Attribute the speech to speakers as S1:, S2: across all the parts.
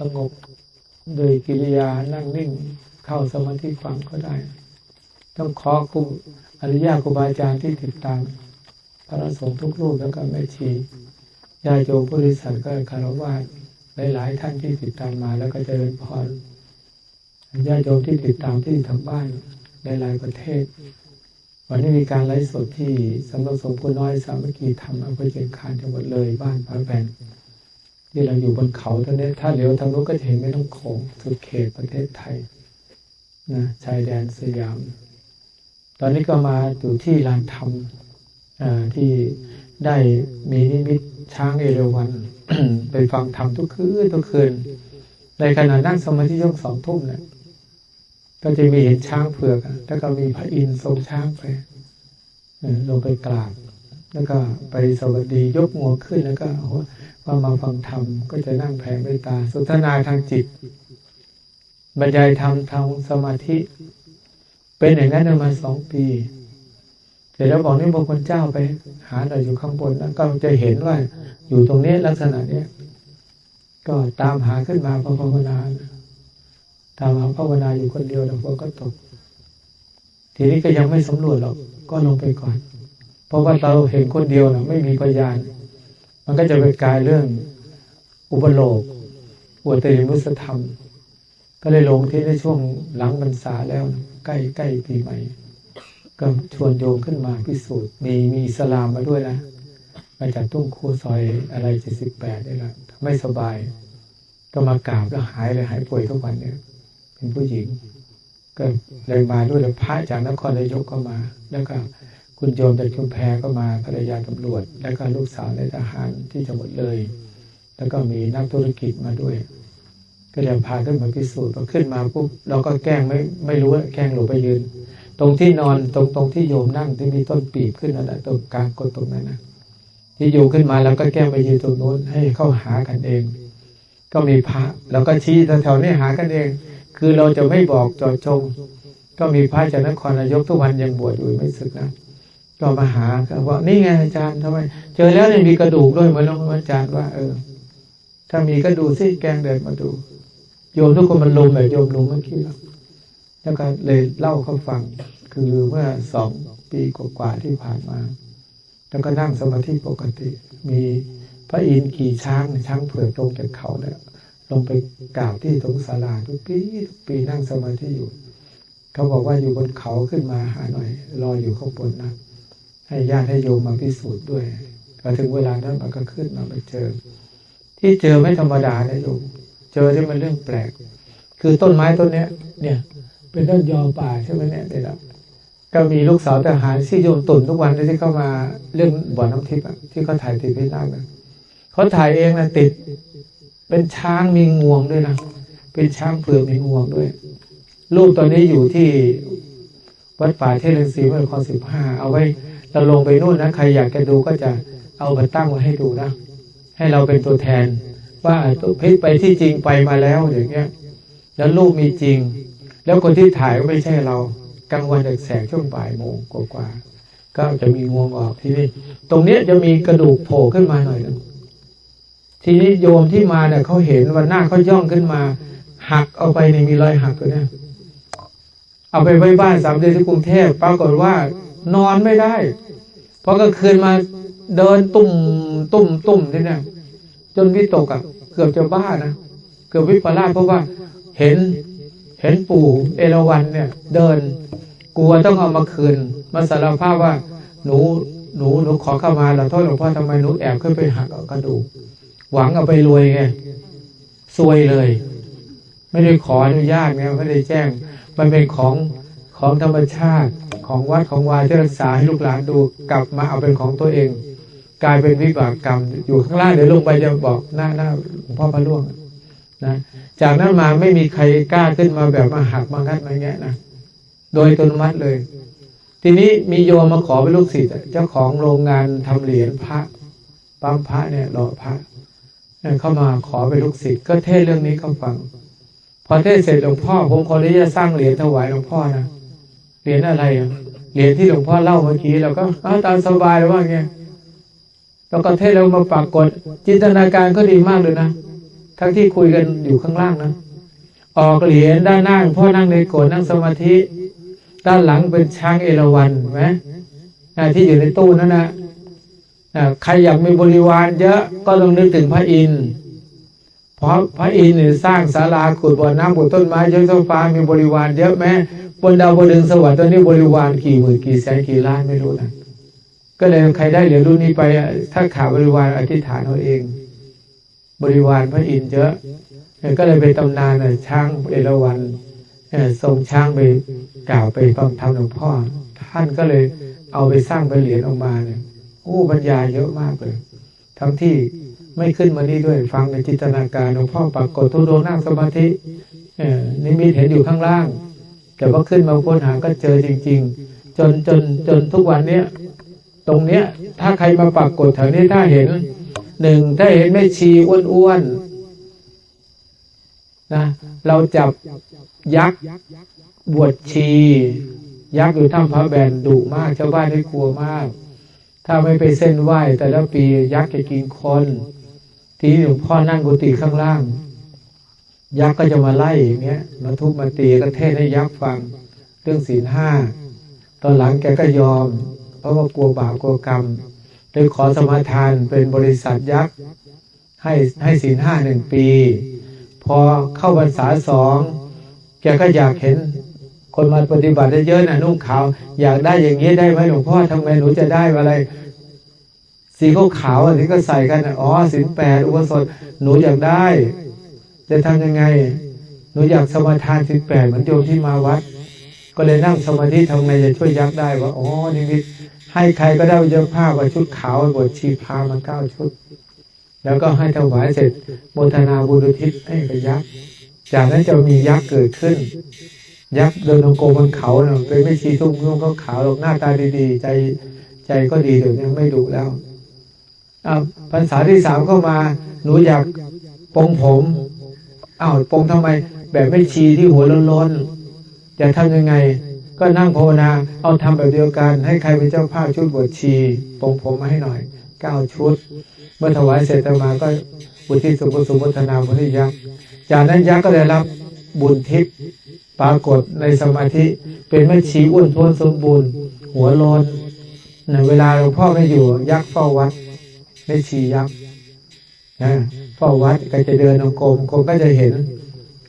S1: สงบโดยกิริยานั่งนิ่งเข้าสมาธิฟังก็ได้ ต้องขอครูอริยาครูบาอาจารย์ที่ติดตาม พระสงฆ์ทุกรูปแล้วก็แม่ชีญาโยมผู้ริสัทก็คารวะหลายๆท่านที่ติดตามมาแล้วก็เจริญพรญาโยมที่ติดตามที่ทางบ้านหลายๆประเทศ วันนี้มีการไลฟ์สดที่สำนักสงฆ์ผู้น้อยสามัคคีธรรมอำเภอเชียงคานจังหวัดเลยบ้านพระแบง ที่เราอยู่บนเขาตรงนี้ถ้าเดี๋ยวทางนู้นก็จะเห็นไม่ต้องโขงสุดเขตประเทศไทยนะชายแดนสยาม ตอนนี้ก็มาอยู่ที่ลานธรรมที่ได้มีนิมิตช้างเอราวัณไปฟังธรรมทุกคืนทุกคืน ในขณะนั่งสมาธิยกสองทุ่มเนี่ยก็จะมีเห็นช้างเผือกแล้วก็มีพระอินทร์ทรงช้างไปลงไปกราบ แล้วก็ไปสวัสดียกงวงขึ้นแล้วก็โอ้ว่ามาฟังธรรมก็จะนั่งแผ่เมตตาสนทนาทางจิต บรรยายธรรมทางสมาธิ เป็นอย่างนั้นมาสองปีเสร็จแล้วบอกนี่บางคนเจ้าไป หาเราอยู่ข้างบนแล้วก็จะเห็นว่าอยู่ตรงนี้ลักษณะเนี้ยก็ตามหาขึ้นมาภาวนาตามหาภาวนาอยู่คนเดียวแล้วพวกก็ตก ทีนี้ก็ยังไม่สำรวจหรอกก็ลงไปก่อน เพราะว่าเราเห็นคนเดียวนะไม่มีพยาน มันก็จะไปกายเรื่องอุปโลกอุตริมุสธรรม ก็เลยลงที่ในช่วงหลังพรรษาแล้วใกล้ใกล้ปีใหม่ ก็ชวนโยมขึ้นมาพิสูจน์ มีมีสลามมาด้วยนะมาจากตุ้งคูซอยอะไรเจ็ดสิบแปดได้ละไม่สบาย ก็มากราบแล้วหายเลยหายป่วยทุกวันเนี่ย เป็นผู้หญิง ก็เลยมาด้วยแล้วพระจากนครนายกก็มา แล้วก็ คุณโยมจากชุมแพก็มาภรรยาตำรวจ แล้วก็ลูกสาวในทหารที่จังหวัดเลย แล้วก็มีนักธุรกิจมาด้วย ก็เลยพาขึ้นมาพิสูจน์พอขึ้นมาปุ๊บเราก็แกล้งไม่ไม่รู้ว่าแกล้งหลบไปยืน ตรงที่นอนตรงตรงที่โยมนั่งที่มีต้นปีบขึ้นนั่นแหละตรงกลางกดตรงนั้นนะที่โยมขึ้นมาแล้วก็แกล้งไปยืนตรงโน้นให้เข้าหากันเอง ก็มีพระแล้วก็ชี้แถวๆนี้หากันเอง คือเราจะไม่บอกจอจงก็มีพระจากนครนายกทุกวันยังบวชอยู่ไม่สึกนะ ก็มาหาก็บอกนี่ไงอาจารย์ทำไม เจอแล้วเนี่ยมีกระดูกด้วยมาลงอาจารย์ว่า เออ ถ้ามีก็ดูซิแกงเดินมาดู โยมทุกคนมันลงแบบโยมลงเมื่อกี้แล้วแล้วก็เลยเล่าเขาฟัง คือเมื่อสองปีกว่าๆที่ผ่านมา แล้วก็นั่งสมาธิปกติ มีพระอินทร์ขี่ช้างช้างเผือกลงจากเขาเนี่ยลงไปกราบที่ตรงศาลาทุกปีทุกปีนั่งสมาธิอยู่ เขาบอกว่าอยู่บนเขาขึ้นมาหาหน่อย รออยู่ข้างบนนะ ให้ญาติให้โยมมาพิสูจน์ด้วยพอถึงเวลานั้นมันก็ขึ้นมาไปเจอ ที่เจอไม่ธรรมดานะโยมเจอที่มันเรื่องแปลก คือต้นไม้ต้นเนี้ย เนี่ย เป็นต้นยอป่าใช่ไหมเนี่ยเดี๋ยวก็มีลูกสาวทหารที่โยมตุ่นทุกวันที่เข้ามาเรื่องบ่อน้ำทิพย์ที่เขาถ่ายติดที่นั่นนะเขาถ่ายเองนะติด เป็นช้างมีงวงด้วยนะเป็นช้างเผือกมีงวงด้วย รูปตอนนี้อยู่ที่วัดป่าเทพฤาษีเมื่อคอสิบห้าเอาไว้ เราลงไปนู่นนะใครอยากจะดูก็จะเอามาตั้งไว้ให้ดูนะ ให้เราเป็นตัวแทน ว่าเพชรไปที่จริงไปมาแล้วอย่างเงี้ย แล้วรูปมีจริง แล้วคนที่ถ่ายก็ไม่ใช่เรากลางวันแสงช่วงบ่ายโมงกว่าก็จะมีงวงออกที่นี่ ตรงเนี้ยจะมีกระดูกโผล่ขึ้นมาหน่อยนึงทีนี้โยมที่มาเนี่ยเขาเห็นวันหน้าเขาย่องขึ้นมา หักเอาไปในมีรอยหักตัวเนี้ยเอาไปไว้บ้านสามเดือนที่กรุงเทพปรากฏว่านอนไม่ได้ พราะก็คืนมาเดินตุ่มตุ่มตุ่มที่เนี่ยจนวิตกอะเกือบจะบ้านะเกือบวิปลาสเพราะว่าเห็นเห็นปู่เอราวันเนี่ย เดินกลัวต้องเอามาคืนมาสารภาพว่า หนูหนูหนูขอเข้ามาแล้วโทษหลวงพ่อทำไมหนูแอบขึ้นไปหักกระดูกหวังเอาไปรวยไงซวยเลย ไม่ได้ขออนุญาตไงไม่ได้แจ้ง มันเป็นของ ของธรรมชาติของวัดของวาที่รักษาให้ลูกหลานดูกลับมาเอาเป็นของตัวเอง กลายเป็นวิบากกรรม อยู่ข้างล่างเดี๋ยวลงไปจะบอกหน้าหน้าหลวงพ่อพระล่วงนะจากนั้นมาไม่มีใครกล้าขึ้นมาแบบมาหักมางัดมาแงะนะโดยตนมัติเลย ทีนี้มีโยมมาขอเป็นลูกศิษย์เจ้าของโรงงานทำเหรียญพระปั๊มพระเนี่ยรอพระเข้ามาขอเป็นลูกศิษย์ก็เทศเรื่องนี้เขาฟัง พอเทศเสร็จหลวงพ่อ ผมขออนุญาตสร้างเหรียญถวายหลวงพ่อนะ เหรียญอะไรเหรียญที่หลวงพ่อเล่าเมื่อกี้เราก็เอาตามสบายว่าไงแล้วก็เทศแล้วมาปรากฏ จินตนาการก็ดีมากเลยนะทั้งที่คุยกันอยู่ข้างล่างนะออกเหรียญด้านหน้าหลวงพ่อนั่งในโกรนั่งสมาธิ ด้านหลังเป็นช้างเอราวัณไหมที่อยู่ในตู้นั่นนะใครอยากมีบริวารเยอะก็ต้องนึกถึงพระอินทร์เพราะพระอินทร์สร้างศาลาขุดบ่อน้ำปลูกต้นไม้ยกช่อฟ้ามีบริวารเยอะไหม บนดาวบนดึงสวรรค์ตอนนี้บริวารกี่หมื่นกี่แสนกี่ล้านไม่รู้นะก็เลยใครได้เหรียญรุ่นนี้ไป ถ้าขาดบริวารอธิษฐานเอาเอง บริวารพระอินทร์เยอะก็เลยเป็นตำนานน่ะช้างเอราวัณเอ่อส่งช้างไปกล่าวไปฟังธรรมหลวงพ่อ ท่านก็เลยเอาไปสร้างเป็นเหรียญออกมาเนี่ยโอ้บรรยายเยอะมากเลย ทั้งที่ไม่ขึ้นมานี่ด้วยฟังในจินตนาการหลวงพ่อปรากฏทุดนั่งสมาธินิมิตเห็นอยู่ข้างล่าง แต่ว่าขึ้นมาพ้นหาก็เจอจริง ๆ จนจนจนทุกวันเนี้ยตรงเนี้ย ถ้าใครมาปรากฏแถวนี้ถ้าเห็นหนึ่งถ้าเห็นแม่ชีอ้วนๆนะเราจับยักษ์บวชชี ยักษ์อยู่ถ้ำพระแบนดุมากชาวบ้านได้กลัวมาก ถ้าไม่ไปเส้นไหว้แต่ละปียักษ์จะกินคน ทีนี้หลวงพ่อนั่งกุฏิข้างล่าง ยักษ์ก็จะมาไล่อย่างเงี้ยมาทุบมาตีก็เทศให้ยักษ์ฟัง เรื่องศีลห้าตอนหลังแกก็ยอม เพราะว่ากลัวบาปกลัวกรรมเลยขอสมาทานเป็นบริษัทยักษ์ให้ให้ศีลห้าหนึ่งปี พอเข้าพรรษาสองแกก็อยากเห็น คนมาปฏิบัติได้เยอะนะนุ่งขาว อยากได้อย่างนี้ได้ไหมหลวงพ่อทำไมหนูจะได้อะไรสีขาวขาวอันนี้ก็ใส่กันอ๋อศีลแปดอุโบสถหนูอยากได้ จะทำยังไง หนูอยากสมาทานศีลแปดเหมือนโยมที่มาวัด ก็เลยนั่งสมาธิทำไงจะช่วยยักได้ว่า อ๋อนี่มิตให้ใครก็ได้เยอะผ้ากับชุดขาวบทชีพามาเก้าชุด แล้วก็ให้ถวายเสร็จโมทนาบุญอุทิศให้กับยักษ์จากนั้นจะมียักษ์เกิดขึ้น ยักษ์เดินลงโกบนเขาเป็นไม่ชีทุ่งนุ่งขาวๆหรอกหน้าตาดีๆ ใจใจก็ดีเดี๋ยวนี้ไม่ดุแล้วอ่าพรรษาที่สามเข้ามา หนูอยากปรงผม อ้าวปรงทำไม แบบไม่ชีที่หัวล้นๆอยากทำยังไง ก็นั่งภาวนา เอาทำแบบเดียวกัน ให้ใครเป็นเจ้าภาพชุดบวชชีปงผมมาให้หน่อยเก้าชุด เมื่อถวายเสร็จมาก็บุญที่สุภสุพัฒนาบุญที่ยักษ์จากนั้นยักษ์ก็ได้รับบุญทิพย์ปรากฏในสมาธิเป็นแม่ชีอ้วนท้วนสมบูรณ์ หัวโลนในเวลาหลวงพ่อไม่อยู่ยักษ์เฝ้าวัดแม่ชียักษ์นะ เฝ้าวัดก็จะเดินองกรมคนก็จะเห็น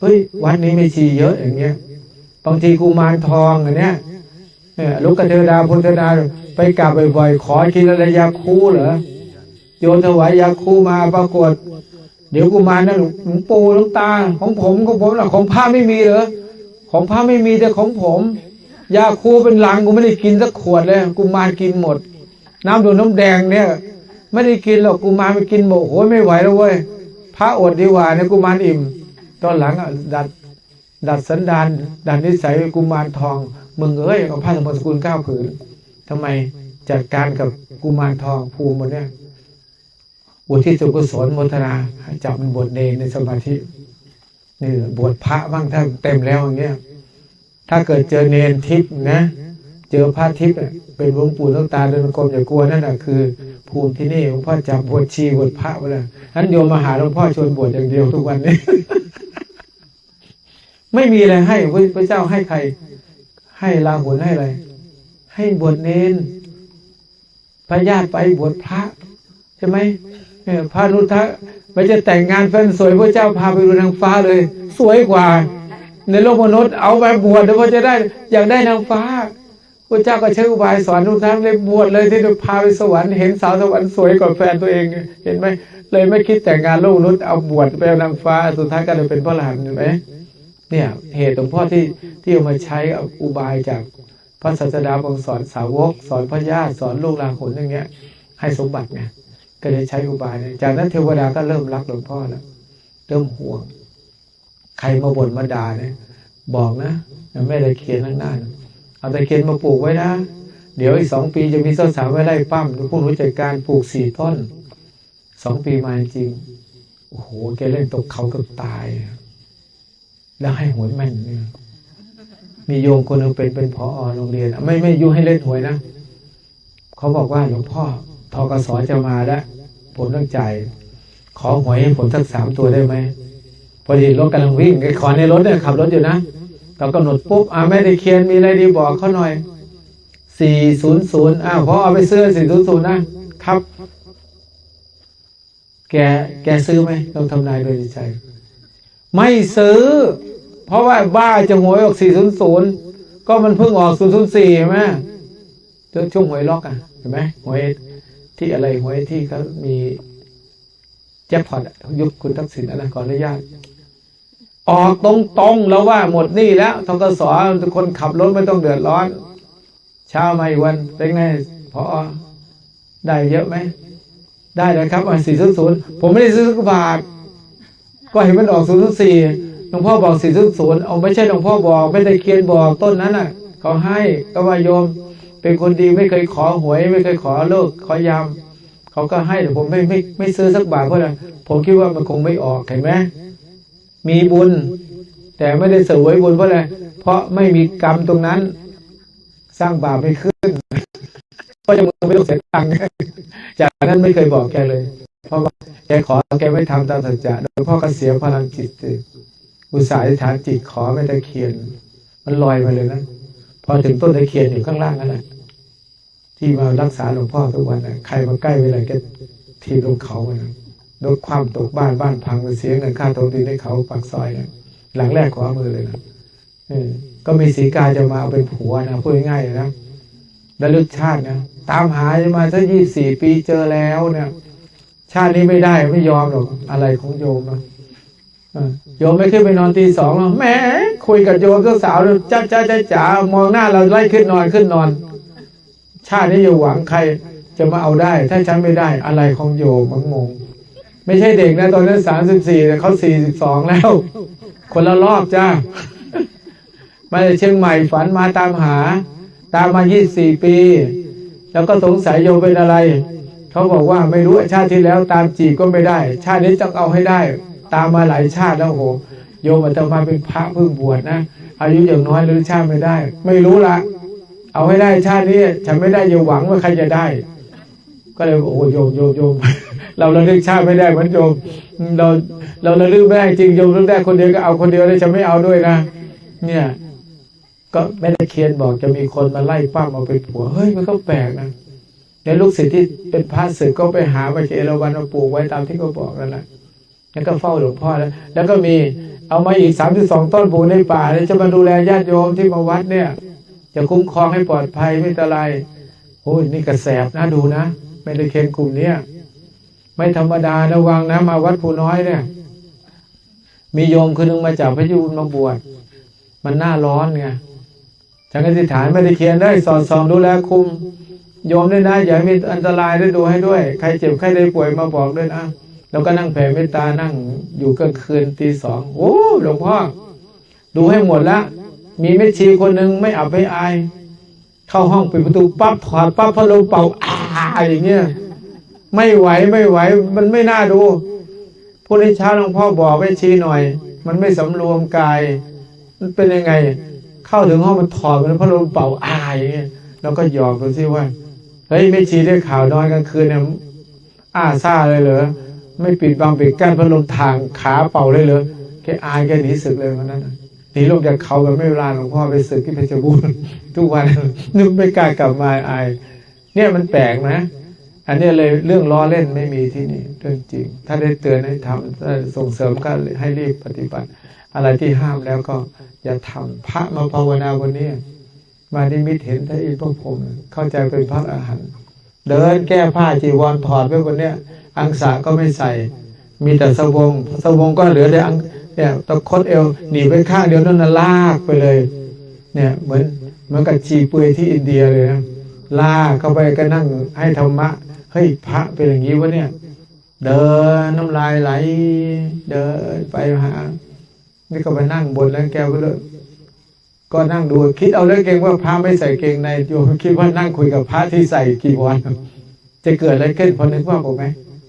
S1: เฮ้ยวัดนี้ไม่ชีเยอะอย่างเงี้ยบางทีกุมารทองอันเนี้ยลูกกระเทวดาพุทธดาไปกราบบ่อยๆขอกินอะไรยาคูเหรอโยนถวายยาคูมาปรากฏ เดี๋ยวกุมานั่นหลวงปู่หลวงตา ของผมของผมนะของพระไม่มีเหรอของพระไม่มีแต่ของผมยาคูเป็นลังกูไม่ได้กินสักขวดเลยกุมากินหมด น้ำดูน้ำแดงเนี่ย ไม่ได้กินหรอกกุมาไปกินบอกโอ้ยไม่ไหวแล้วเว้ย พระอดดีกว่าเนี่กุมารอิ่ม ตอนหลังดัดดัดสันดานดัดนิสัยกุมารทองมึงเอ้ยเอาผ้าสมสกุลเก้าผืนทำไมจัดการกับกุมารทองภูมิเนี่ยอุทิศส่วนกุศลมทนาจับเป็นบทเนรในสมาธินี่บวชพระบ้างถ้าเต็มแล้วอย่างเงี้ยถ้าเกิดเจอเนรทิพย์นะ เจอพระทิพย์ เป็นหลวงปู่หลวงตาเดินกรมอย่ากลัวนั่นแหะคือ ภูมิที่นี่หลวงพ่อจับบวชชีบวชพระไปเลยนั้นโยมมาหาหลวงพ่อชวนบวชอย่างเดียวทุกวันนี้ ไม่มีอะไรให้พระเจ้าให้ใคร ให้ลาหุนให้อะไร ให้บวชเนนพระญาติไปบวชพระใช่ไหมพระนุทะไปจะแต่งงานแฟนสวยพระเจ้าพาไปดูนางฟ้าเลย สวยกว่า ในโลกมนุษย์เอาไปบวชเดี๋ยวพอจะได้ อยากได้นางฟ้า พระเจ้าก็ใช้อุบายสอนนุทะเลยบวชเลยที่จะพาไปสวรรค์เห็นสาวสวรรค์สวยกว่าแฟนตัวเองเห็นไหมเลยไม่คิดแต่งงานโลกนุษย์เอาบวชไปเอานางฟ้าสุดท้ายก็เลยเป็นพระหลานเห็นไหมเนี่ยเหตุหลวงพ่อที่ที่เอามาใช้อาอุบายจากพระศาสดาบางสอนสาวก สอนพระญาติสอนลูกหลานคนอย่างเงี้ย ให้สมบัติไงก็เลยใช้อุบายเนี่ยจากนั้นเทวดาก็เริ่มรักหลวงพ่อแล้วเริ่มห่วง ใครมาบ่นมาด่าเนี่ยบอกนะแม่ตะเคียนข้างหน้านะ เอาตะเคียนมาปลูกไว้นะ เดี๋ยวอีกสองปีจะมีสาวสาวไว้ไล่ปั้มพวกหนูจัดการปลูกสี่ต้นสองปีมาจริงโอ้โหแกเล่นตกเขากับตาย แล้วให้หวยแม่นเนี่ยมีโยมคนหนึงเป็นเป็นพอโรงเรียน ไม่ไม่ยุให้เล่นหวยนะเขาบอกว่าหลวงพ่อทกสจะมาแล้วผมต้องจ่ายขอหวยให้ผมสักสามตัวได้ไหมพอดีรถกำลังวิ่งไอ้ขอในรถเนี่ยขับรถอยู่นะ เรากำหนดปุ๊บอ่าแม่ได้เคียนมีอะไรดีบอกเขาหน่อยสี่ศูนย์ศูนย์อ้าวพอเอาไปซื้อสี่ศูนย์ศูนย์นะครับ แกแกซื้อไหมต้องทำนายโดยใจ ไม่ซื้อ เพราะว่าบ้าจะหวยออกสี่ศูนย์ศูนย์ก็มันเพิ่งออกศูนย์ศูนย์สี่ใช่ไหมช่วงหวยล็อกอะเห็นไหมหวยที่อะไรหวยที่เขามีแจ็คพอตยุคคุณทักษิณอะไรขออนุญาต ออกตรงๆแล้วว่าหมดนี่แล้วทกสคนขับรถไม่ต้องเดือดร้อน เช้ามาอีกวันเป็นไงพอได้เยอะไหม ได้เลยครับสี่ศูนย์ศูนย์ผมไม่ได้ซื้อสักบาท ก็เห็นมันออกศูนย์สี่หลวงพ่อบอกสี่ศูนย์ศูนย์เอาไม่ใช่หลวงพ่อบอก ไม่ได้เขียนบอกต้นนั้นน่ะเขาให้ก็ว่าโยม เป็นคนดีไม่เคยขอหวย ไม่เคยขอเลิกขอยามเขาก็ให้แต่ผมไม่ไม่ไม่ซื้อสักบาทเพราะอะไรผมคิดว่ามันคงไม่ออกเห็นไหม มีบุญ แต่ไม่ได้เสวยบุญเพราะอะไรเพราะไม่มีกรรมตรงนั้น สร้างบาปไม่ขึ้นก็จะมึงไม่ต้องเสียตังค์จากนั้นไม่เคยบอกแกเลย เพราะว่าแกขอแกไม่ทำตามสัจจะโดยพ่อก็เสียพลังจิตอุตสาห์ฐานจิตขอไม่ตะเคียน มันลอยมาเลยนะพอถึงต้นตะเคียนอยู่ข้างล่างนั่นแหละที่มารักษาหลวงพ่อทุกวันนะใครมาใกล้เวลาแกทีลงเขานะ โดนความตกบ้านบ้านพังเสียเงินค่าตรงดินให้เขาปากซอยนะหลังแรกขวามือเลยนะก็มีสีกาจะมาเอาเป็นผัวนะพูดง่ายๆนะระลึกชาตินะตามหาจะมาสักยี่สี่ปีเจอแล้วเนี่ยชาตินี้ไม่ได้ไม่ยอมหรอกอะไรของโยมนะโยมไม่ขึ้นไปนอนตีสองหรอกแหมคุยกับโยมสาวๆจ้าจ้าจ้าจ๋ามองหน้าเราไล่ขึ้นนอนขึ้นนอน ชาตินี้อย่หวังใครจะมาเอาได้ ถ้าฉันไม่ได้อะไรของโยมมังงง ไม่ใช่เด็กนะ ตอนนั้นสามสิบสี่แต่เขาสี่สิบสองแล้ว คนละรอบจ้ามาจากเชียงใหม่ฝันมาตามหา ตามมายี่สี่ปี แล้วก็สงสัยโยมเป็นอะไร เขาบอกว่าไม่รู้ชาติที่แล้วตามจีก็ไม่ได้ ชาตินี้ต้องเอาให้ได้ ตามมาหลายชาติแล้วโหโยมอาตมาเป็นพระเพิ่งบวชนะ อายุอย่างน้อยหรือชาติไม่ได้ ไม่รู้ละเอาให้ได้ชาตินี้ฉันไม่ได้อย่าหวังว่าใครจะได้ ก็เลยโอ้โยมโยมโยม เราระลึกชาติไม่ได้เหมือนโยมเราเราระลึกไม่ได้จริงโยมระลึกได้คนเดียวก็เอาคนเดียวเลยจะไม่เอาด้วยนะเนี่ย ก็ไม่ได้เคียนบอกจะมีคนมาไล่ป้ามาเป็นผัวเฮ้ยมันก็แปลกนะแล้วลูกศิษย์ที่เป็นพระศึกก็ไปหาไปเอราวันมาปลูกไว้ตามที่เขาบอกนั่นแหละแล้วก็เฝ้าหลวงพ่อแล้ว แล้วก็มีเอามาอีกสามสิบสองต้นปลูกในป่าแล้วจะมาดูแลญาติโยมที่มาวัดเนี่ย จะคุ้มครองให้ปลอดภัยไม่ตรายโอ้ยนี่กระแสบนะดูนะไม่ได้เคียนกลุ่มเนี้ย ไม่ธรรมดาระวังนะมาวัดผู้น้อยเนี่ย มีโยมคนหนึงมาจากพระยุมาบวชมันหน้าร้อนไงฉันอธิษฐานไม่ได้เขียนได้สอนสอนดูแลคุม โยมด้วยนะอย่ามีอันตรายได้ดูให้ด้วย ใครเจ็บใครได้ป่วยมาบอกด้วยนะแล้วก็นั่งแผ่เมตตานั่งอยู่กลางคืนตีสองโอ้หลวงพ่อดูให้หมดละมีแม่ชีคนหนึ่งไม่อับไม่อาย เข้าห้องปิดประตูปั๊บถอดปั๊บพัดลมเป่าอาอย่างเงี้ย ไม่ไหวไม่ไหว มันไม่น่าดูผู้นี้เช้าหลวงพ่อบอกแม่ชีหน่อย มันไม่สำรวมกาย มันเป็นยังไง เข้าถึงห้องมันถอดมันพัดลมเป่าอายอย่างเงี้ยแล้วก็หยอกดูซิว่าเฮ้ยไม่ชีได้ข่าวนอนกลางคืนเนี่ยอ้าซ่าเลยเหรอไม่ปิดบังปิดกั้นพัดลมทางขาเป่าเลยเหรอแกอายแกหนีศึกเลยวันนั้นหนีลงจากเขาแบบไม่เวลาหลวงพ่อไปศึกที่เพชรบูรณ์ทุกวันนึกไม่กล้ากลับมาอาย เนี่ยมันแปลกนะ อันนี้เลยเรื่องล้อเล่นไม่มีที่นี่เรื่องจริง ถ้าได้เตือนให้ทำถ้าส่งเสริมก็ให้รีบปฏิบัติ อะไรที่ห้ามแล้วก็อย่าทำพระมาภาวนาวันนี้มานิมิตเห็นพระอินทร์พระพรหมเข้าใจเป็นพระอรหันต์เดินแก้ผ้าจีวรถอดไว้บนเนี้ยอังสาก็ไม่ใส่ มีแต่สบงสบงก็เหลือแต่อังเนี่ยตะคดเอวหนีไปข้างเดียวนั่นน่ะลากไปเลย เนี่ยเหมือนเหมือนกับชีเปลือยที่อินเดียเลยนะลากเข้าไปก็นั่งให้ธรรมะ ฮ้ยพระเป็นอย่างนี้วะเนี่ย เดินน้ำลายไหล เดินไปหานี่ก็ไปนั่งบนแล้วแกก็เลยก็นั่งดู คิดเอาเรื่องเกงว่าพระไม่ใส่เกงในโยมคิดว่านั่งคุยกับพระที่ใส่กีวรจะเกิดอะไรขึ้นพอนึกว่าผมไหม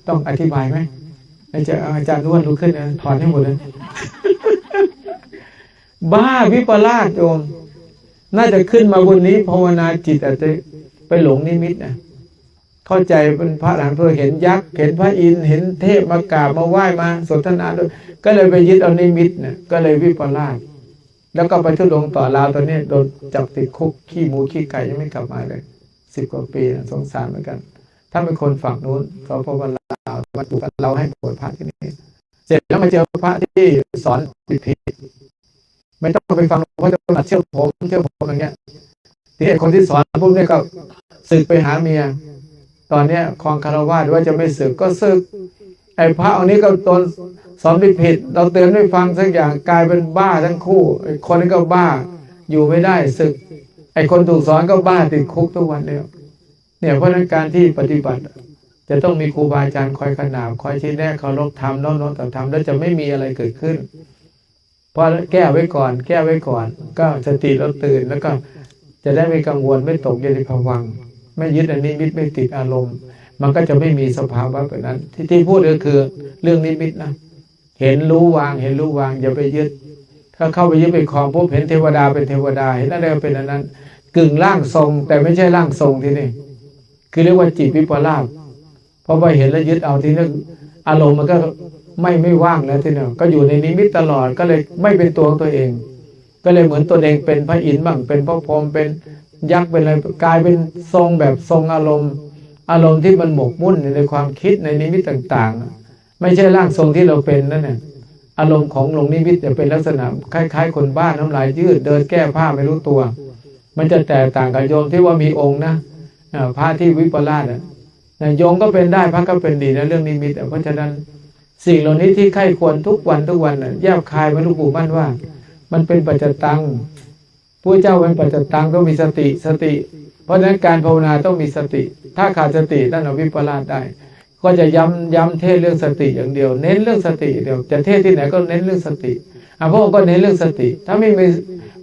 S1: ต้องอธิบายไหมอาจารย์อาจารย์ล้วนลุกขึ้นนะถอนให้หมดเลยบ้าวิปลาสโยมน่าจะขึ้นมาบนนี้ภาวนาจิตอาจจะไปหลงนิมิตนะ เข้าใจเป็นพระหลานเพื่อเห็นยักษ์เห็นพระอินทร์เห็นเทพมากราบมาไหว้มาสนทนาด้วยก็เลยไปยึดเอานิมิตเนี่ยก็เลยวิปลาสแล้วก็ไปทุดงต่อลาวตอนนี้โดนจับติดคุกขี้หมูขี้ไก่ยังไม่กลับมาเลยสิบกว่าปีนะสงสารเหมือนกัน ถ้าเป็นคนฝั่งนู้นสพบลาวมาดูกันเราให้บวชพระที่นี่เสร็จแล้วมาเจอพระที่สอนผิดผิดไม่ต้องไปฟังเพราะจะมาเชื่อผมเชื่อผมอย่างเงี้ยที่ไอ้คนที่สอนพวกนี้ก็สึกไปหาเมีย ตอนเนี้ยคลองคารวาสว่าจะไม่สึกก็สึก ไอ้พระองค์นี้ก็ตนสอนผิดผิด เราเตือนไม่ฟังสักอย่างกลายเป็นบ้าทั้งคู่ไอ้คนนี้ก็บ้า อยู่ไม่ได้สึก ไอ้คนถูกสอนก็บ้าติดคุกทุกวันเนี่ยเนี่ยเพราะนั้นการที่ปฏิบัติ จะต้องมีครูบาอาจารย์คอยขนานคอยชี้แนะเคารพธรรมน้อมน้อมต่อธรรมแล้วจะไม่มีอะไรเกิดขึ้นเพราะแก้ไว้ก่อน แก้ไว้ก่อน ก็สติเราตื่นแล้วก็จะได้ไม่กังวลไม่ตกอยู่ในภวังค์ ไม่ยึดอันนี้มิตไม่ติดอารมณ์ มันก็จะไม่มีสภาวะแบบนั้น ที่ที่พูดก็คือเรื่องนิมิตนะเห็นรู้วางเห็นรู้วางอย่าไปยึด ถ้าเข้าไปยึดไปคลองพบเห็นเทวดาเป็นเทวดาเห็นอะไรเป็นอันนั้น กึ่งร่างทรง แต่ไม่ใช่ร่างทรงที่นี่คือเรียกว่าจิตวิปลาสเพราะว่าเห็นแล้วยึดเอาที่นี้อารมณ์มันก็ไม่ไม่ว่างแล้วทีนี้ก็อยู่ในนิมิตตลอดก็เลยไม่เป็นตัวของตัวเอง ก็เลยเหมือนตัวเองเป็นพระอินทร์บ้างเป็นพระพรหมเป็น ยักษ์เป็นอะไรกลายเป็นทรงแบบทรงอารมณ์ อารมณ์ที่มันหมกมุ่นในความคิดในนิมิตต่างๆ ไม่ใช่ร่างทรงที่เราเป็นนั่นน่ะอารมณ์ของหลงนิมิตจะเป็นลักษณะคล้าย ๆ คนบ้านน้ำลายยืดเดินแก้ผ้าไม่รู้ตัว มันจะแตกต่างกับโยมที่ว่ามีองค์นะอ่าพระที่วิปลาสอะนะโยมก็เป็นได้พระก็เป็นดีนะเรื่องนิมิตเพราะฉะนั้นสิ่งเหล่านี้ที่ใครควรทุกวันทุกวันนะแยบคายมาลูกปู่มั่นว่า มันเป็นปัจจตัง ผู้เจ้าเป็นปัจจตังต้องมีสติสติ เพราะฉะนั้นการภาวนาต้องมีสติ ถ้าขาดสตินั่นเอาวิปลาสได้ ก็จะย้ำย้ำเทศเรื่องสติอย่างเดียว เน้นเรื่องสติเดียวจะเทศที่ไหนก็เน้นเรื่องสติอะพระองค์ก็เน้นเรื่องสติ ถ้าไม่มี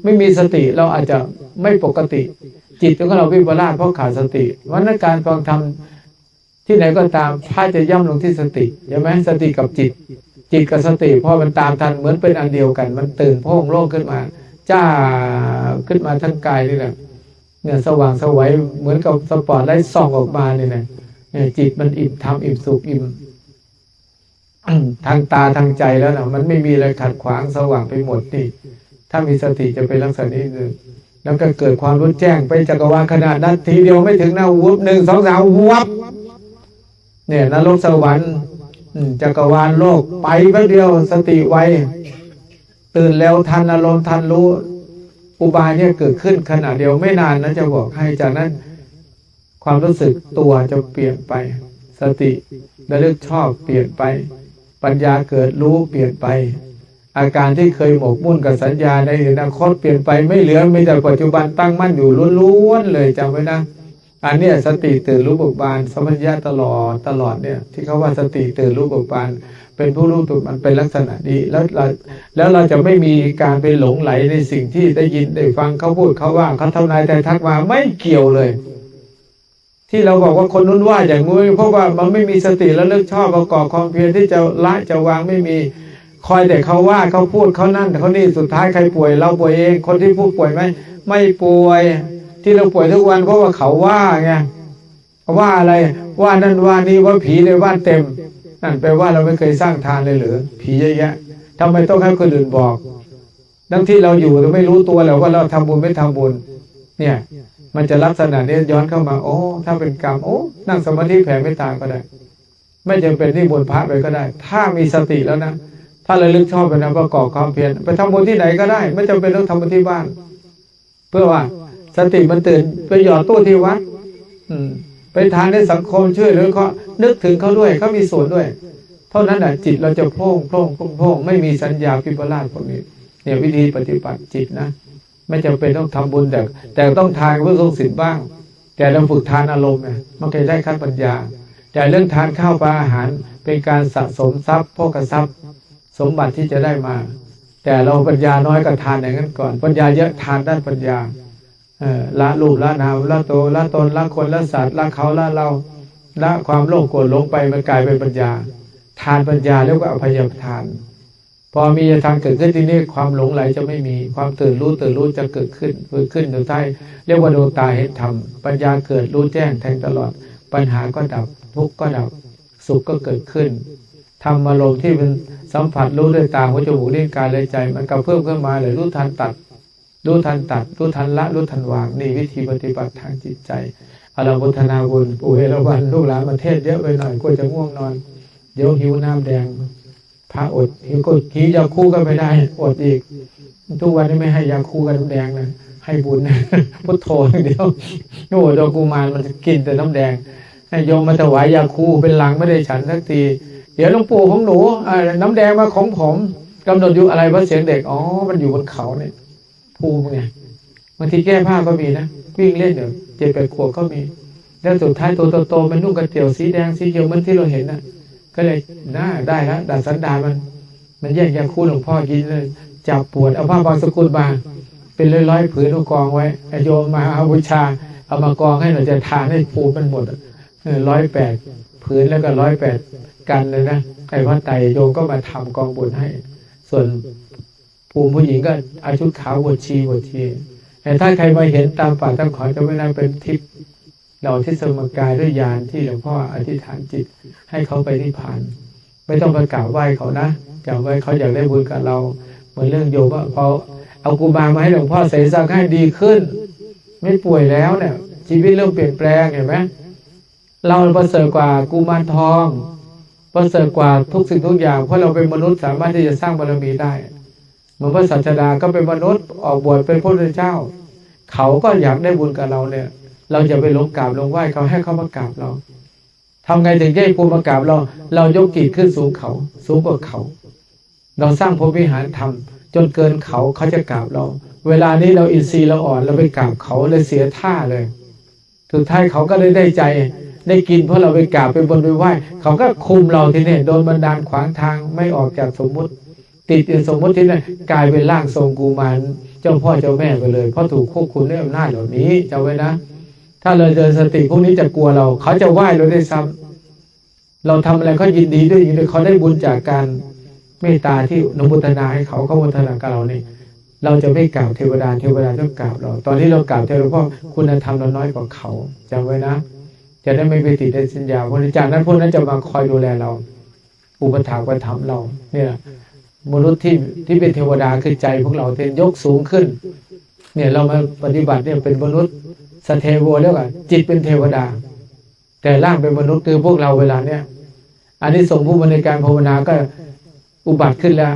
S1: ไม่มีสติเราอาจจะไม่ปกติ จิตของเราวิปลาสเพราะขาดสติเพราะฉะนั้นการฟังธรรมที่ไหนก็ตามพระจะย่ำลงที่สติใช่ไหมสติกับจิต จิตกับสติพอมันตามทันเหมือนเป็นอันเดียวกัน มันตื่นโพ่งโล่งขึ้นมา จ้า ขึ้นมาทั้งกายนี่แหละเนี่ยสว่างสวัยเหมือนกับสปอร์ตไลท์ส่องออกมาเนี่ยนะเนี่ยจิตมันอิ่มทำอิ่มสุขอิ่มทางตาทางใจแล้วนะมันไม่มีอะไรขัดขวางสว่างไปหมดนี่ ถ้ามีสติจะเป็นลักษณะนี้คือแล้วก็เกิดความรู้แจ้งไปจักรวาลขนาดนั้นทีเดียวไม่ถึงนะวุบหนึ่งสองสามวับเนี่ยนรกสวรรค์จักรวาลโลกไปแป๊บเดียวสติไวตื่นแล้วทันอารมณ์ทันรู้ อุบายเนี่ยเกิดขึ้นขณะเดียวไม่นานนะจะบอกให้จากนั้น ความรู้สึกตัวจะเปลี่ยนไป สติระลึกชอบเปลี่ยนไป ปัญญาเกิดรู้เปลี่ยนไป อาการที่เคยหมกมุ่นกับสัญญาในอนาคตเปลี่ยนไปไม่เหลือมีแต่ปัจจุบันตั้งมั่นอยู่ล้วนๆเลยจำไว้นะอันนี้สติตื่นรู้เบิกบานสมัญญาตลอดตลอดเนี่ย ที่เขาว่าสติตื่นรู้เบิกบาน เป็นผู้รู้ถูกมันเป็นลักษณะนี้แล้วเราแล้วเราจะไม่มีการไปหลงไหลในสิ่งที่ได้ยินได้ฟังเขาพูดเขาว่าเขาทำนายแต่ทักมาไม่เกี่ยวเลย ที่เราบอกว่าคนนู้นว่าอย่างงู้นเพราะว่ามันไม่มีสติแล้วเลิกชอบประกอบความเพียรที่จะละจะวางไม่มีคอยแต่เขาว่าเขาพูดเขานั่นเขานี่สุดท้ายใครป่วย เราป่วยเอง คนที่ผู้ป่วยไหมไม่ป่วย ที่เราป่วยทุกวันเพราะว่าเขาว่าไงว่าอะไรว่านั่นว่านี่ว่าผีในบ้านเต็ม นั่นแปลว่าเราไม่เคยสร้างทานเลยหรือผีเยอะแยะทำไมต้องให้คนอื่นบอกทั้งที่เราอยู่เราไม่รู้ตัวแล้วว่าเราทำบุญไม่ทำบุญ เนี่ย มันจะลักษณะนี้ย้อนเข้ามา โอ้ ถ้าเป็นกรรม โอ้ นั่งสมาธิแผ่ไม่ตามก็ได้ ไม่จำเป็นที่บนพระไปก็ได้ ถ้ามีสติแล้วนะ ถ้าเระลึกชอบไปนะประกอบความเพียร ไปทำบุญที่ไหนก็ได้ ไม่จำเป็นต้องทำบุญที่บ้าน เพื่อว่า สติมันตื่นไปหยอดตู้ที่วัด อืม ไปทานในสังคมช่วยเหลือเขานึกถึงเขาด้วยเขามีส่วนด้วย เท่านั้นแหละจิตเราจะโพร่งโพร่งโพร่งโพร่งไม่มีสัญญาพิปลาสพวกนี้ เนี่ยวิธีปฏิบัติจิตนะไม่จำเป็นต้องทำบุญแต่แต่ต้องทานเพื่อทรงศีลบ้าง แต่เราฝึกทานอารมณ์เนี่ยมันจะได้ขั้นปัญญา แต่เรื่องทานข้าวปลาอาหารเป็นการสะสมทรัพย์พกทรัพย์ สมบัติที่จะได้มา แต่เราปัญญาน้อยก็ทานอย่างนั้นก่อน ปัญญาเยอะทานด้านปัญญา ละรูปละนามละโตวละตนละคนละสัตว์ละเขาละเราละความโลภโกรธหลงไปมันกลายเป็นปัญญา ทานปัญญาเรียกว่าอภัยทาน พอมีทานเกิดขึ้นที่นี่ความหลงไหลจะไม่มีความตื่นรู้ตื่นรู้จะเกิดขึ้นเกิดขึ้นสุดท้เรียกว่าดวงตาเห็นธรรมปัญญาเกิดรู้แจ้งแทงตลอด ปัญหาก็ดับทุกข์ก็ดับสุขก็เกิดขึ้นทำอารมณ์ที่เป็นสัมผัสรู้ด้วยตาหูจมูกลิ้นกายเลยใจ มันก็เพิ่มขึ้นมาเลยรู้ทันตัด รู้ทันตัดรู้ทันละรู้ทันวางนี่วิธีปฏิบัติทางจิตใจอาราบุทนาบุญปู่เอราวันลูกหลานประเทศเยอะไปหน่อยก็จะง่วงนอนเดี๋ยวหิวน้ำแดงพระอดหิวก็หิวยาคู่ก็ไม่ได้ อดอีก ทุกวันนี้ไม่ให้ยาคู่กันน้ำแดงนะให้บุญพุทโธเดียวโอ้ดอกกุมารมันจะกินแต่น้ำแดงให้โยมมาถวายยาคูเป็นหลังไม่ได้ฉันสักทีเดี๋ยวหลวงปู่ของหนูน้ำแดงมาของผมกำหนดอยู่อะไรว่าเสียงเด็กอ๋อมันอยู่บนเขาเนี่ย ภูมิเนี่ยบางทีแก้ผ้าก็มีนะวิ่งเล่นเดี๋ยวเจ็ดแปดขวบก็มี แล้วสุดท้ายตัวโตๆมันนุ่งกระเตี่ยวสีแดงสีเขียวเหมือนที่เราเห็นนะก็เลยน่าได้แล้วดัดสันดานมัน มันแย่งยาคู่หลวงพ่อกินเลยจับปวดเอาผ้าบางสกุลมาเป็นร้อยๆผืนกองไว้อโยมมาเอาบูชา เอามากองให้หน่อยจะทานให้ภูมิมันหมดร้อยแปดผืนแล้วก็ร้อยแปดกันเลยนะไอ้พระไตรโยมก็มาทำกองบุญให้ ส่วน ภูมิผู้หญิงก็อาชุดขาวบวชชีบวชชีแต่ถ้าใครมาเห็นตามป่าตามขอจะไม่ได้เป็นทิพย์เราที่สมกายด้วยญาณที่หลวงพ่ออธิษฐานจิต ให้เขาไปนิพพาน ไม่ต้องไปกราบไหว้เขานะกราบไหว้เขาอยากได้บุญกับเรา เหมือนเรื่องโยมว่าพอเอากูบามาให้หลวงพ่อใส่ซักให้ดีขึ้น ไม่ป่วยแล้วเนี่ย ชีวิตเริ่มเปลี่ยนแปลงเห็นไหมเราประเสริฐกว่ากูมารทองประเสริฐกว่าทุกสิ่งทุกอย่างเพราะเราเป็นมนุษย์สามารถที่จะสร้างบารมีได้ เหมือนพระสัจดาก็เป็นมนุษย์ออกบวชเป็นพระพุทธเจ้า เขาก็อยากได้บุญกับเราเนี่ย เราจะไปลงกราบลงไหว้เขาให้เขามากราบเราทำไงถึงจะให้ภูมิมากราบเรา เรายกกีดขึ้นสูงเขา สูงกว่าเขา เราสร้างพรหมวิหารทำจนเกินเขาเขาจะกราบเรา เวลานี้เราอินทรีย์เราอ่อนเราไปกราบเขาเลยเสียท่าเลยสุดท้ายเขาก็เลยได้ใจได้กินเพราะเราไปกราบไปบนไปไหว้เขาก็คุมเราทีนี้โดนบันดาลขวางทางไม่ออกจากสมมุติ ติดอยู่สมมติที่นั่นกลายเป็นร่างทรงกูมารเจ้าพ่อเจ้าแม่ไปเลย เพราะถูกควบคุมด้วยอำนาจเหล่านี้จำไว้นะ ถ้าเราเดินสติพวกนี้จะกลัวเรา เขาจะไหว้เราได้ซ้ำเราทำอะไรเขายินดีด้วยยินดีเขาได้บุญจากการเมตตาที่นมุตนาให้เขาเขามุตนากับเราเนี่ยเราจะไม่กล่าวเทวดาเทวดาต้องกล่าวเรา ตอนที่เรากล่าวเทวดาเพราะคุณธรรมเราน้อยกว่าเขาจำไว้นะจะได้ไม่ไปติดในสัญญาเพราะจากนั้นพวกนั้นจะมาคอยดูแลเรา อุปถัมภ์ประถมเรา เนี่ย มนุษย์ที่ที่เป็นเทวดาคือใจพวกเราเทนยกสูงขึ้น เนี่ยเรามาปฏิบัติเนี่ยเป็นมนุษย์สเทโวแล้วกันจิตเป็นเทวดา แต่ร่างเป็นมนุษย์คือพวกเราเวลาเนี่ยอันนี้ส่งผู้บริการภาวนาก็อุบัติขึ้นแล้ว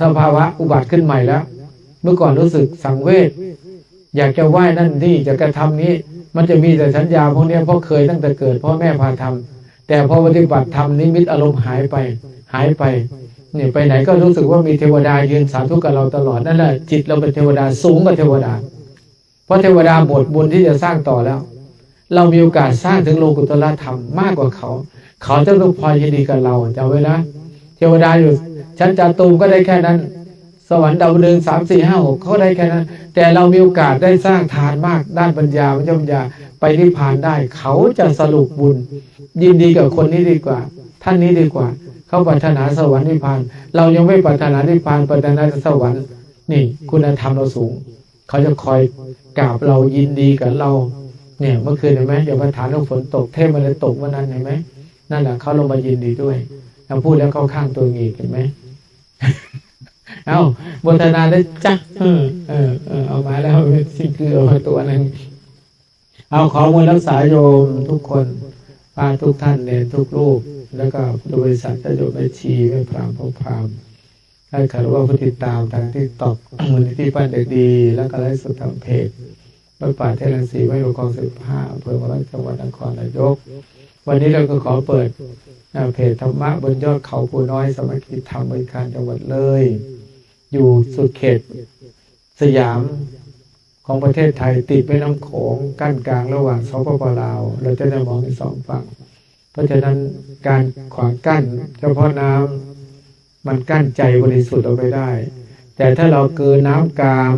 S1: สภาวะอุบัติขึ้นใหม่แล้ว เมื่อก่อนรู้สึกสังเวชอยากจะไหว้นั่นนี่จะกระทำนี้ มันจะมีแต่สัญญาพวกนี้เพราะเคยตั้งแต่เกิดพ่อแม่พาทำแต่พอปฏิบัติทำนิมิตอารมณ์หายไป หายไป เนี่ยไปไหนก็รู้สึกว่ามีเทวดายืนสาธุกับเราตลอดนั่นแหละจิตเราเป็นเทวดาสูงกว่าเทวดา เพราะเทวดาหมดบุญที่จะสร้างต่อแล้ว เรามีโอกาสสร้างถึงโลกุตละธรรมมากกว่าเขา เขาจะต้องพอยินดีกับเราจำไว้นะเทวดาอยู่ชั้นจาตุมก็ได้แค่นั้น สวรรค์ดาวดึงสามสี่ห้าหกเขาได้แค่นั้น แต่เรามีโอกาสได้สร้างทานมากด้านปัญญาวิญญาไปนิพพานได้ เขาจะสรุปบุญ ยินดีกับคนนี้ดีกว่า ท่านนี้ดีกว่า เขาปรารถนาสวรรค์นิพพาน เรายังไม่ปรารถนานิพพานปรารถนาสวรรค์ นี่ คุณธรรมเราสูง เขาจะคอยกราบเรายินดีกับเรา เนี่ยเมื่อคืนเห็นไหมอย่ามาถามเรื่องฝนตกเทพมันเลยตกวันนั้นเห็นไหมนั่นแหละเขาลงมายินดีด้วยเราพูดแล้วเข้าข้างตัวเองเห็นไหมเอาบนธนาได้จ้ะเออเออเอเอามาแล้วสิ่งคือเอาตัวหนึงเอาขอมวลรักษาโยมทุกคนปาทุกท่านเนี่ยทุกรูป แล้วก็พุทธบริษัทจะโยมไม่ชีไม่พรามพกพรามให้คารวะผู้ติดตามทางที่ตอกมูลนิธิปั้นเด็กดี แล้วก็ไลฟ์สดทางเพจวัดป่าเทรังสีวัดหลวงกองสิบห้าอำเภอวัดจังหวัดนครนายก วันนี้เราก็ขอเปิดเพจธรรมะบนยอดเขาภูน้อยสมัครกิธรรมบริการจังหวัดเลย อยู่สุดเขตสยามของประเทศไทยติดแม่น้ำโขงกั้นกลางระหว่างสปปลาว เราจะได้มองในสองฝั่ง เพราะฉะนั้นการขวางกั้นเฉพาะน้ำมันกั้นใจบริสุทธิ์เราไม่ได้ แต่ถ้าเราเกินน้ำกาม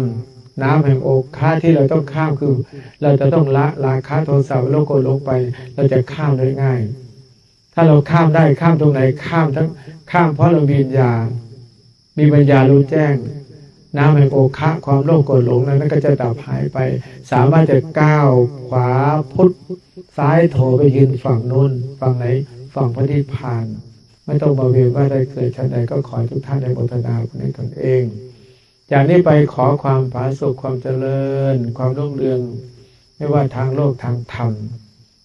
S1: น้ำแห่งโอคาที่เราต้องข้ามคือ เราจะต้องละราคาโทสะโลกโกลงไป เราจะข้ามได้ง่าย ถ้าเราข้ามได้ข้ามตรงไหนข้ามทั้งข้ามเพราะเรามีปัญญา มีปัญญารู้แจ้ง น้ำแห่งโอคะความโลภโกรธหลงนั้นก็จะดับหายไป สามารถจะก้าวขวาพุทธซ้ายโถไปยืนฝั่งนู้นฝั่งไหนฝั่งพระนิพพาน ไม่ต้องมาเวียนว่าได้เกิดชาติใดก็ขอให้ทุกท่านได้โมทนาบุญในตนเอง จากนี้ไปขอความผาสุกความเจริญ ความรุ่งเรือง ไม่ว่าทางโลกทางธรรม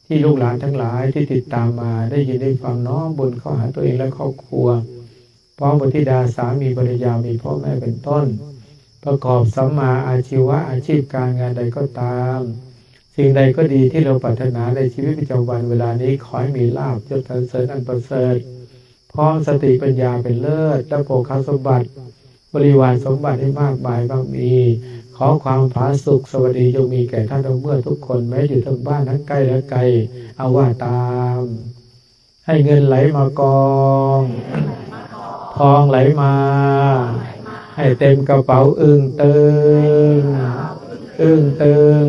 S1: ที่ลูกหลานทั้งหลายที่ติดตามมาได้ยินได้ฟังน้อมบุญเข้าหาตัวเองและครอบครัวพร้อมบุตรธิดาสามีภรรยามีพ่อแม่เป็นต้น ประกอบสัมมาอาชีวะอาชีพการงานใดก็ตาม สิ่งใดก็ดีที่เราปรารถนาในชีวิตประจำวันเวลานี้ขอให้มีลาภยศสรรเสริญอันประเสริฐพร้อมสติปัญญาเป็นเลิศและโภคสมบัติ บริวารสมบัติให้มากมายบ้างมี ขอความผาสุขสวัสดีจงมีแก่ท่านทั้งเมื่อทุกคนแม้อยู่ทั้งบ้านทั้งใกล้และไกลเอาว่าตาม ให้เงินไหลมากอง ทองไหลมา ให้เต็มกระเป๋าอึ้งตึงอึ้งตึง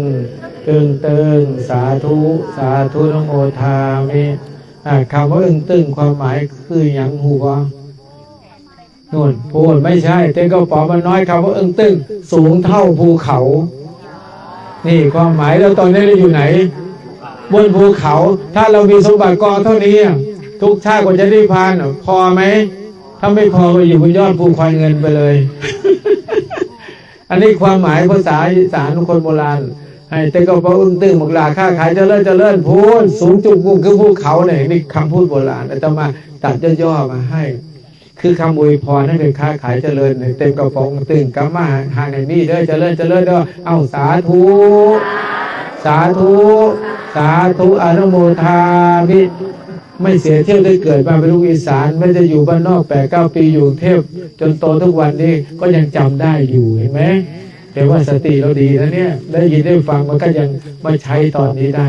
S1: อึ้งตึงสาธุ สาธุนโมทามิอ่าคำว่าอึ้งตึงความหมายคืออย่างหัวนู่นพูดไม่ใช่ เต็มกระเป๋ามันน้อยคำว่าอึ้งตึงสูงเท่าภูเขา นี่ความหมายแล้วตอนนี้เราอยู่ไหน บนภูเขา ถ้าเรามีสมบัติกองเท่านี้ ทุกชาติกว่าจะได้พานพอไหม ถ้าไม่พอก็อยู่บนยอดภูควายเงินไปเลย อันนี้ความหมายภาษาอีสานคนโบราณให้แต่ก็พระอึ้งตึงหมกลาค่าขายเจริญเจริญพูนสูงจุกบุกคือภูเขาเนี่ยนี่คำพูดโบราณแต่มาตัดย่อๆมาให้ คือคำอวยพรให้เป็นค้าขายเจริญเต็มกระป๋องตึงกำมาหางในนี่เด้อเจริญเจริญเด้อเอาสาธุสาธุ สาธุอนุโมทามิ ไม่เสียเที่ยวได้เกิดมาเป็นลูกอีสาน ไม่ได้อยู่บ้านนอกแปดเก้าปีอยู่เทพ จนโตทุกวันนี้ก็ยังจำได้อยู่เห็นไหมแต่ว่าสติเราดีนะเนี่ย ได้ยินได้ฟังมันก็ยังมาใช้ตอนนี้ได้